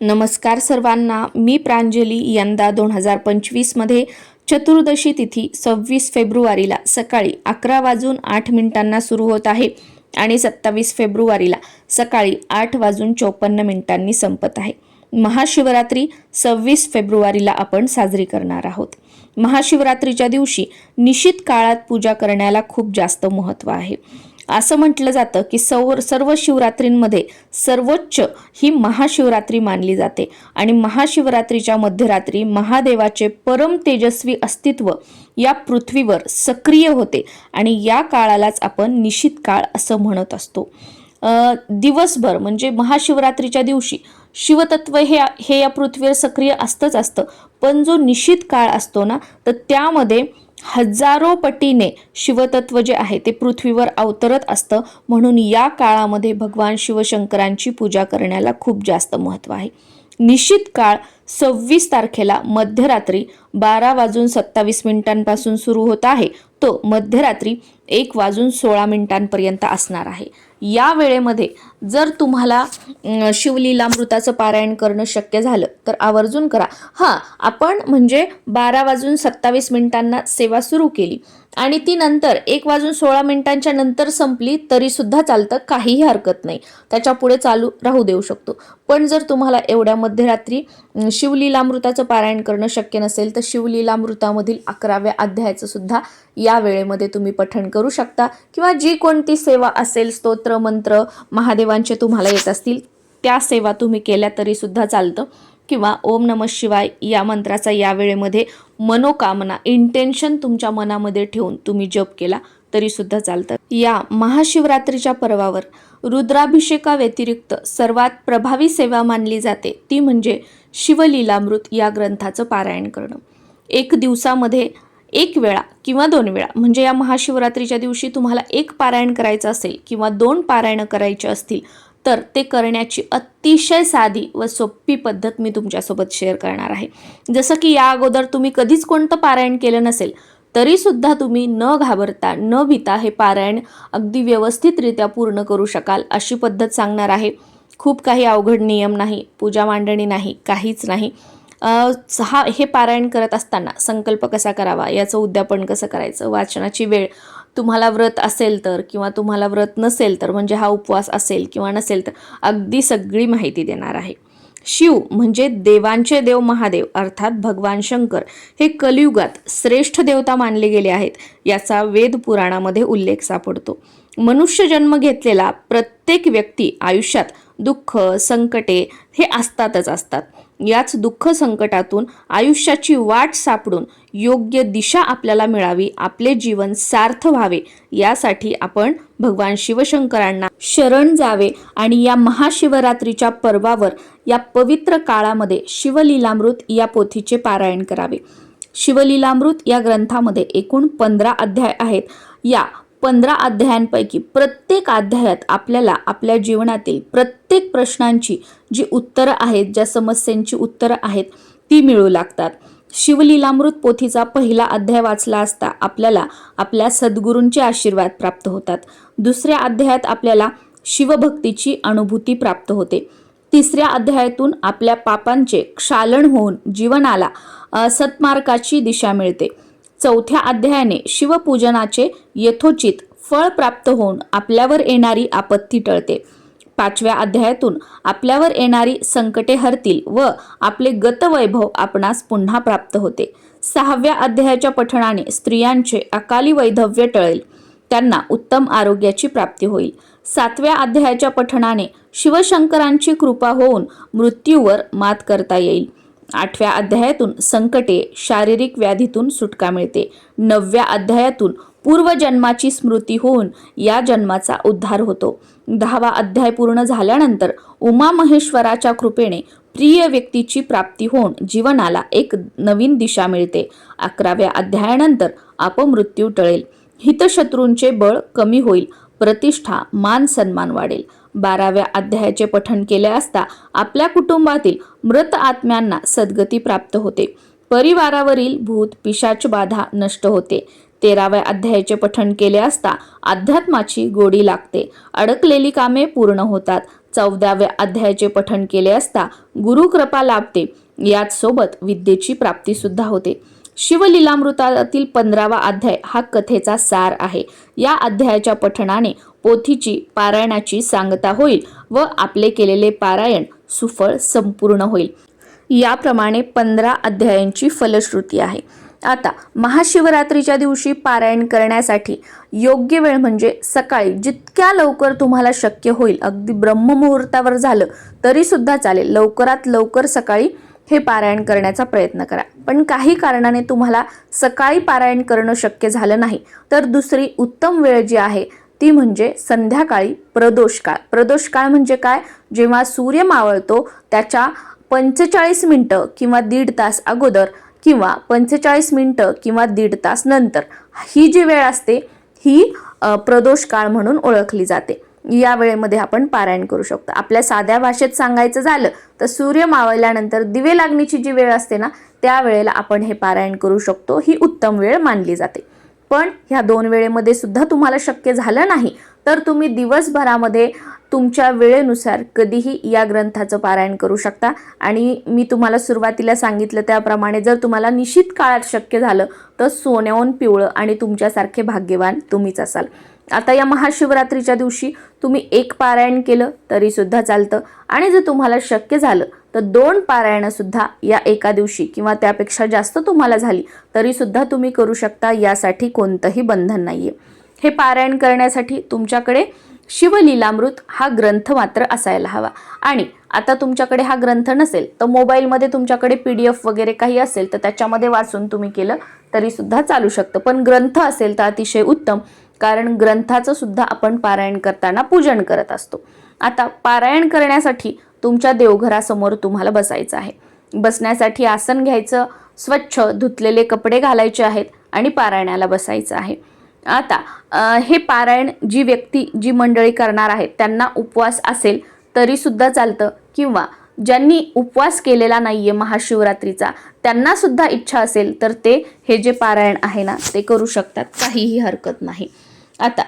नमस्कार सर्वांना. मी प्रांजली यंदा दोन हजार पंचवीसमध्ये चतुर्दशी तिथी सव्वीस फेब्रुवारीला सकाळी अकरा वाजून आठ मिनिटांना सुरू होत आहे आणि सत्तावीस फेब्रुवारीला सकाळी आठ वाजून चोपन्न मिनिटांनी संपत आहे. महाशिवरात्री सव्वीस फेब्रुवारीला आपण साजरी करणार आहोत. महाशिवरात्रीच्या दिवशी निश्चित काळात पूजा करण्याला खूप जास्त महत्त्व आहे. असं म्हटलं जातं की सौ सर्व शिवरात्रींमध्ये सर्वोच्च ही महाशिवरात्री मानली जाते. आणि महाशिवरात्रीच्या मध्यरात्री महादेवाचे परम तेजस्वी अस्तित्व या पृथ्वीवर सक्रिय होते आणि या काळालाच आपण निशित काळ असं म्हणत असतो. दिवसभर म्हणजे महाशिवरात्रीच्या दिवशी शिवतत्व हे हे या पृथ्वीवर सक्रिय असतंच असतं. पण जो निश्चित काळ असतो ना तर त्यामध्ये हजारो पटीने शिवतत्व जे आहे ते पृथ्वीवर अवतरत असतं. म्हणून या काळामध्ये भगवान शिवशंकरांची पूजा करण्याला खूप जास्त महत्त्व आहे. निश्चित काळ सव्वीस तारखेला मध्यरात्री बारा वाजून सत्तावीस मिनिटांपासून सुरू होत आहे. तो मध्यरात्री एक वाजून सोळा मिनिटांपर्यंत असणार आहे. या वेळेमध्ये जर तुम्हाला शिवलीलामृताचं पारायण करणं शक्य झालं तर आवर्जून करा. हां आपण म्हणजे बारा वाजून सत्तावीस मिनिटांना सेवा सुरू केली आणि ती नंतर एक वाजून सोळा मिनिटांच्या नंतर संपली तरीसुद्धा चालतं काहीही हरकत नाही. त्याच्या पुढे चालू राहू देऊ शकतो. पण जर तुम्हाला एवढ्या मध्यरात्री शिवलीलामृताचं पारायण करणं शक्य नसेल तर शिवलीलामृतामधील अकराव्या अध्यायाचं सुद्धा या वेळेमध्ये तुम्ही पठण करू शकता. किंवा जी कोणती सेवा असेल स्तोत्र मंत्र महादेवांचे तुम्हाला येत असतील. त्या सेवा तुम्ही केल्या तरी सुद्धा चालतं. किंवा ओम नम शिवाय या मंत्राचा या वेळेमध्ये मनोकामना इंटेन्शन तुमच्या मनामध्ये ठेवून तुम्ही जप केला तरी सुद्धा चालतं. या महाशिवरात्रीच्या पर्वावर रुद्राभिषेका व्यतिरिक्त सर्वात प्रभावी सेवा मानली जाते ती म्हणजे शिवलीलामृत या ग्रंथाचं पारायण करणं. एक दिवसामध्ये एक वेळा किंवा दोन वेळा. म्हणजे या महाशिवरात्रीच्या दिवशी तुम्हाला एक पारायण करायचं असेल किंवा दोन पारायणं करायची असतील तर ते करण्याची अतिशय साधी व सोपी पद्धत मी तुमच्यासोबत शेअर करणार आहे. जसं की या अगोदर तुम्ही कधीच कोणतं पारायण केलं नसेल तरीसुद्धा तुम्ही न घाबरता न भिता हे पारायण अगदी व्यवस्थितरित्या पूर्ण करू शकाल अशी पद्धत सांगणार आहे. खूप काही अवघड नियम नाही पूजा मांडणी नाही काहीच नाही. हा हे पारायण करत असताना संकल्प कसा करावा? याचं उद्यापन कसं करायचं? वाचनाची वेळ तुम्हाला व्रत असेल तर किंवा तुम्हाला व्रत नसेल तर म्हणजे हा उपवास असेल किंवा नसेल तर अगदी सगळी माहिती देणार आहे. शिव म्हणजे देवांचे देव महादेव अर्थात भगवान शंकर हे कलियुगात श्रेष्ठ देवता मानले गेले आहेत याचा वेद पुराणामध्ये उल्लेख सापडतो. मनुष्य जन्म घेतलेला प्रत्येक व्यक्ती आयुष्यात दुःख संकटे हे असतातच असतात. याच दुःख संकटातून आयुष्याची वाट सापडून योग्य दिशा आपल्याला मिळावी आपले जीवन सार्थ व्हावे यासाठी आपण भगवान शिवशंकरांना शरण जावे आणि या महाशिवरात्रीच्या पर्वावर या पवित्र काळामध्ये शिवलीलामृत या पोथीचे पारायण करावे. शिवलीलामृत या ग्रंथामध्ये एकूण पंधरा अध्याय आहेत. या पंधरा अध्यायांपैकी प्रत्येक अध्यायात आपल्याला आपल्या जीवनातील प्रत्येक प्रश्नांची जी उत्तरं आहेत ज्या समस्यांची उत्तरं आहेत ती मिळू लागतात. शिवलीलामृत पोथीचा पहिला अध्याय वाचला असता आपल्याला आपल्या सद्गुरूंचे आशीर्वाद प्राप्त होतात. दुसऱ्या अध्यायात आपल्याला शिवभक्तीची अनुभूती प्राप्त होते. तिसऱ्या अध्यायातून आपल्या पापांचे क्षालन होऊन जीवनाला सत्मार्गाची दिशा मिळते. चौथ्या अध्यायाने शिवपूजनाचे यथोचित फळ प्राप्त होऊन आपल्यावर येणारी आपत्ती टळते. पाचव्या अध्यायातून आपल्यावर येणारी संकटे हरतील व आपले गतवैभव आपणास पुन्हा प्राप्त होते. सहाव्या अध्यायाच्या पठणाने स्त्रियांचे अकाली वैधव्य टळेल. त्यांना उत्तम आरोग्याची प्राप्ती होईल. सातव्या अध्यायाच्या पठणाने शिवशंकरांची कृपा होऊन मृत्यूवर मात करता येईल. आठव्या अध्यायातून संकटे शारीरिक व्याधीतून सुटका मिळते. नवव्या अध्यायातून पूर्वजन्माची स्मृती होऊन या जन्माचा उद्धार होतो. दहावा अध्याय पूर्ण झाल्यानंतर उमा महेश्वराच्या कृपेने प्रिय व्यक्तीची प्राप्ती होऊन जीवनाला एक नवीन दिशा मिळते. अकराव्या अध्यायानंतर अपमृत्यू टळेल. हितशत्रूंचे बळ कमी होईल. प्रतिष्ठा मान सन्मान वाढेल. बाराव्या अध्यायाचे पठण केले असता आपल्या कुटुंबातील मृत आत्म्यांना सद्गती प्राप्त होते. परिवारावरील भूत पिशाच बाधा नष्ट होते. तेराव्या अध्यायाचे पठण केले असता अध्यात्माची गोडी लागते. अडकलेली कामे पूर्ण होतात. चौदाव्या अध्यायाचे पठण केले असता गुरुकृपा लाभते. याच सोबत विद्येची प्राप्ती सुद्धा होते. शिवलीलामृतातील पंधरावा अध्याय हा कथेचा सार आहे. या अध्यायाच्या पठणाने पोथीची पारायणाची सांगता होईल व आपले केलेले पारायण सुफळ संपूर्ण होईल. याप्रमाणे पंधरा अध्यायांची फलश्रुती आहे. आता महाशिवरात्रीच्या दिवशी पारायण करण्यासाठी योग्य वेळ म्हणजे सकाळी जितक्या लवकर तुम्हाला शक्य होईल अगदी ब्रह्ममुहूर्तावर झालं तरी सुद्धा चालेल. लवकरात लवकर सकाळी हे पारायण करण्याचा प्रयत्न करा. पण काही कारणाने तुम्हाला सकाळी पारायण करणं शक्य झालं नाही. तर दुसरी उत्तम वेळ जी आहे ती म्हणजे संध्याकाळी प्रदोष काळ प्रदोष काळ म्हणजे काय? जेव्हा सूर्य मावळतो त्याच्या पंचेचाळीस मिनटं किंवा दीड तास अगोदर किंवा पंचेचाळीस मिनटं किंवा दीड तास नंतर. ही जी वेळ असते ही प्रदोष काळ म्हणून ओळखली जाते. या वेळेमध्ये आपण पारायण करू शकतो. आपल्या साध्या भाषेत सांगायचं झालं तर सूर्य मावळल्यानंतर दिवे लागण्याची जी वेळ असते ना त्या वेळेला आपण हे पारायण करू शकतो. ही उत्तम वेळ मानली जाते. पण ह्या दोन वेळेमध्ये सुद्धा तुम्हाला शक्य झालं नाही. तर तुम्ही दिवसभरामध्ये तुमच्या वेळेनुसार कधीही या ग्रंथाचं पारायण करू शकता. आणि मी तुम्हाला सुरुवातीला सांगितलं त्याप्रमाणे जर तुम्हाला निश्चित काळात शक्य झालं तर सोन्याहून पिवळं आणि तुमच्यासारखे भाग्यवान तुम्हीच असाल. आता या महाशिवरात्रीच्या दिवशी तुम्ही एक पारायण केलं तरीसुद्धा चालतं. आणि जर तुम्हाला शक्य झालं तर दोन पारायणंसुद्धा या एका दिवशी किंवा त्यापेक्षा जास्त तुम्हाला झाली तरीसुद्धा तुम्ही करू शकता यासाठी कोणतंही बंधन नाही आहे हे पारायण करण्यासाठी तुमच्याकडे शिवलीलामृत हा ग्रंथ मात्र असायला हवा. आणि आता तुमच्याकडे हा ग्रंथ नसेल तर मोबाईलमध्ये तुमच्याकडे पी डी एफ वगैरे काही असेल तर त्याच्यामध्ये वाचून तुम्ही केलं तरीसुद्धा चालू शकतं. पण ग्रंथ असेल तर अतिशय उत्तम कारण ग्रंथाचं सुद्धा आपण पारायण करताना पूजन करत असतो. आता पारायण करण्यासाठी तुमच्या देवघरासमोर तुम्हाला बसायचं आहे. बसण्यासाठी आसन घ्यायचं स्वच्छ धुतलेले कपडे घालायचे आहेत आणि पारायणाला बसायचं आहे. आता हे पारायण जी व्यक्ती जी मंडळी करणार आहेत त्यांना उपवास असेल तरीसुद्धा चालतं किंवा ज्यांनी उपवास केलेला नाही आहे महाशिवरात्रीचा त्यांनासुद्धा इच्छा असेल तर ते हे जे पारायण आहे ना ते करू शकतात. काहीही हरकत नाही. आता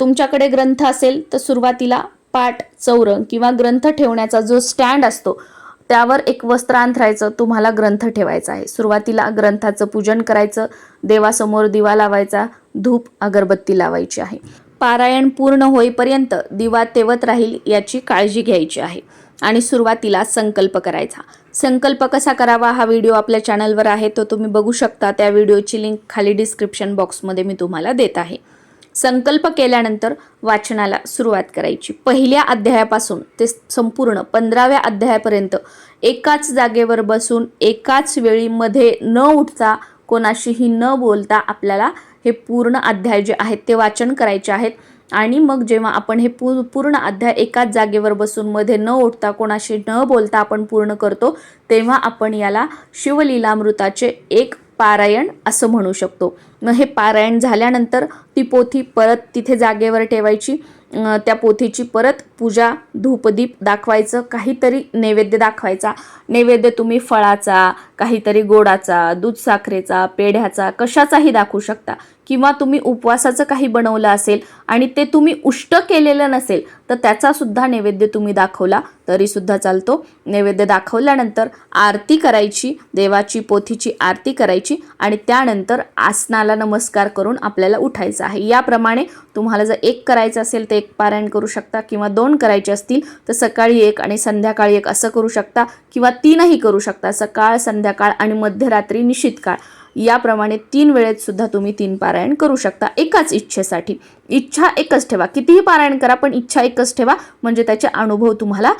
तुमच्याकडे ग्रंथ असेल तर सुरुवातीला पाठ चौरंग किंवा ग्रंथ ठेवण्याचा जो स्टँड असतो त्यावर एक वस्त्र अंथरायचं तुम्हाला ग्रंथ ठेवायचा आहे. सुरुवातीला ग्रंथाचं पूजन करायचं देवासमोर दिवा लावायचा धूप अगरबत्ती लावायची आहे. पारायण पूर्ण होईपर्यंत दिवा तेवत राहील याची काळजी घ्यायची आहे. आणि सुरुवातीला संकल्प करायचा. संकल्प कसा करावा हा व्हिडिओ आपल्या चॅनलवर आहे तो तुम्ही बघू शकता. त्या व्हिडिओची लिंक खाली डिस्क्रिप्शन बॉक्समध्ये मी तुम्हाला देत आहे. संकल्प केल्यानंतर वाचनाला सुरुवात करायची. पहिल्या अध्यायापासून ते संपूर्ण पंधराव्या अध्यायापर्यंत एकाच जागेवर बसून एकाच वेळीमध्ये न उठता कोणाशीही न बोलता आपल्याला हे पूर्ण अध्याय जे आहेत ते वाचन करायचे आहेत. आणि मग जेव्हा आपण हे पू पूर्ण अध्याय एकाच जागेवर बसून मध्ये न उठता कोणाशी न बोलता आपण पूर्ण करतो तेव्हा आपण याला शिवलीलामृताचे एक पारायण असं म्हणू शकतो. मग हे पारायण झाल्यानंतर ती पोथी परत तिथे जागेवर ठेवायची. त्या पोथीची परत पूजा धूपदीप दाखवायचं काहीतरी नैवेद्य दाखवायचा. नैवेद्य तुम्ही फळाचा काहीतरी गोडाचा दूध साखरेचा पेढ्याचा कशाचाही दाखवू शकता. किंवा तुम्ही उपवासाचं काही बनवलं असेल आणि ते तुम्ही उष्ट केलेलं नसेल तर त्याचासुद्धा नैवेद्य तुम्ही दाखवला तरीसुद्धा चालतो. नैवेद्य दाखवल्यानंतर आरती करायची देवाची पोथीची आरती करायची आणि त्यानंतर आसनाला नमस्कार करून आपल्याला उठायचं आहे. याप्रमाणे तुम्हाला जर एक करायचं असेल तर एक पारायण करू शकता किंवा दोन करायचे असतील तर सकाळी एक आणि संध्याकाळी एक असं करू शकता किंवा तीनही करू शकता. सकाळ संध्याकाळ आणि मध्यरात्री निश्चित काळ. याप्रमाणे तीन वेळेत सुद्धा तुम्ही तीन पारायण करू शकता एकाच इच्छेसाठी. इच्छा एकच ठेवा. कितीही पारायण करा पण इच्छा एकच ठेवा. म्हणजे त्याचे अनुभव तुम्हाला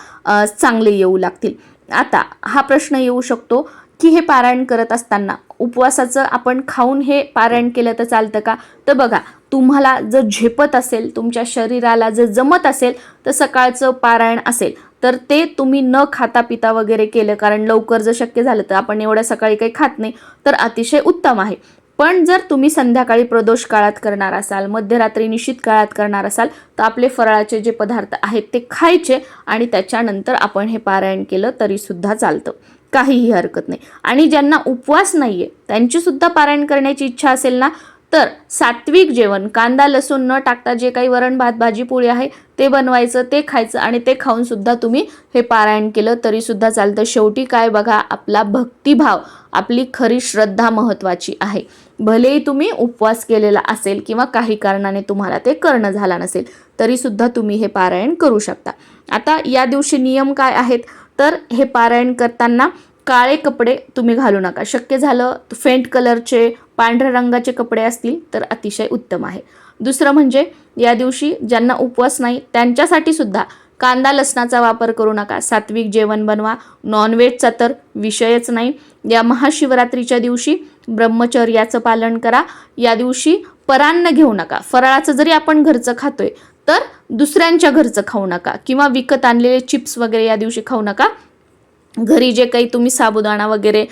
चांगले येऊ लागतील. आता हा प्रश्न येऊ शकतो की हे पारायण करत असताना उपवासाचं आपण खाऊन हे पारायण केलं तर चालतं का? तर बघा तुम्हाला जर झेपत असेल तुमच्या शरीराला जर जमत असेल तर सकाळचं पारायण असेल. तर ते तुम्ही न खाता पिता वगैरे केलं कारण लवकर जर शक्य झालं तर आपण एवढ्या सकाळी काही खात नाही तर अतिशय उत्तम आहे. पण जर तुम्ही संध्याकाळी प्रदोष काळात करणार असाल मध्यरात्री निश्चित काळात करणार असाल तर आपले फराळाचे जे पदार्थ आहेत ते खायचे आणि त्याच्यानंतर आपण हे पारायण केलं तरीसुद्धा चालतं. काहीही हरकत नाही. आणि ज्यांना उपवास नाही आहे त्यांचीसुद्धा पारायण करण्याची इच्छा असेल ना तर सात्विक जेवण कांदा लसूण न टाकता जे काही वरण भात भाजी पोळी आहे ते बनवायचं ते खायचं आणि ते खाऊन सुद्धा तुम्ही हे पारायण केलं तरी सुद्धा चालतं. शेवटी काय बघा आपला भक्तिभाव आपली खरी श्रद्धा महत्त्वाची आहे. भलेही तुम्ही उपवास केलेला असेल किंवा काही कारणाने तुम्हाला ते करणं झाला नसेल तरी सुद्धा तुम्ही हे पारायण करू शकता. आता या दिवशी नियम काय आहेत? तर हे पारायण करताना काळे कपडे तुम्ही घालू नका. शक्य झालं फेंट कलरचे पांढऱ्या रंगाचे कपडे असतील तर अतिशय उत्तम आहे. दुसरं म्हणजे या दिवशी ज्यांना उपवास नाही त्यांच्यासाठी सुद्धा कांदा लसणाचा वापर करू नका. सात्विक जेवण बनवा. नॉनव्हेजचा तर विषयच नाही. या महाशिवरात्रीच्या दिवशी ब्रह्मचर्याचं पालन करा. या दिवशी परान्न घेऊ नका. फराळाचं जरी आपण घरचं खातोय तर दुसऱ्यांच्या घरचं खाऊ नका. किंवा विकत आणलेले चिप्स वगैरे या दिवशी खाऊ नका. घरी जे काही तुम्ही साबुदाणा वगैरे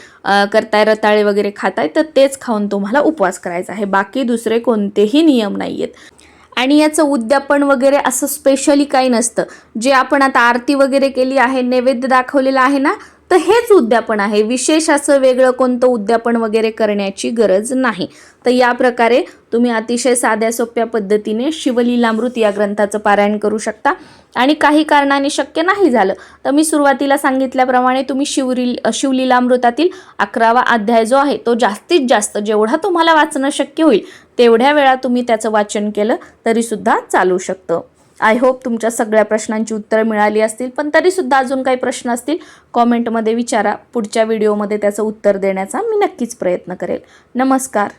करताय रताळे वगैरे खाताय तर तेच खाऊन तुम्हाला उपवास करायचा आहे. बाकी दुसरे कोणतेही नियम नाही आहेत आणि याचं उद्यापन वगैरे असं स्पेशली काही नसतं. जे आपण आता आरती वगैरे केली आहे नैवेद्य दाखवलेला आहे ना तर हेच उद्यापन आहे. विशेष असं वेगळं कोणतं उद्यापन वगैरे करण्याची गरज नाही. तर या प्रकारे तुम्ही अतिशय साध्या सोप्या पद्धतीने शिवलीलामृत या ग्रंथाचं पारायण करू शकता. आणि काही कारणाने शक्य नाही झालं. तर मी सुरुवातीला सांगितल्याप्रमाणे तुम्ही शिवरी शिवलीलामृतातील अकरावा अध्याय जो आहे तो जास्तीत जास्त जेवढा तुम्हाला वाचणं शक्य होईल तेवढ्या वेळा तुम्ही त्याचं वाचन केलं तरीसुद्धा चालू शकतं. आय होप तुमच्या सगळ्या प्रश्नांची उत्तरं मिळाली असतील पण तरीसुद्धा अजून काही प्रश्न असतील कॉमेंटमध्ये विचारा. पुढच्या व्हिडिओमध्ये त्याचं उत्तर देण्याचा मी नक्कीच प्रयत्न करेल. नमस्कार.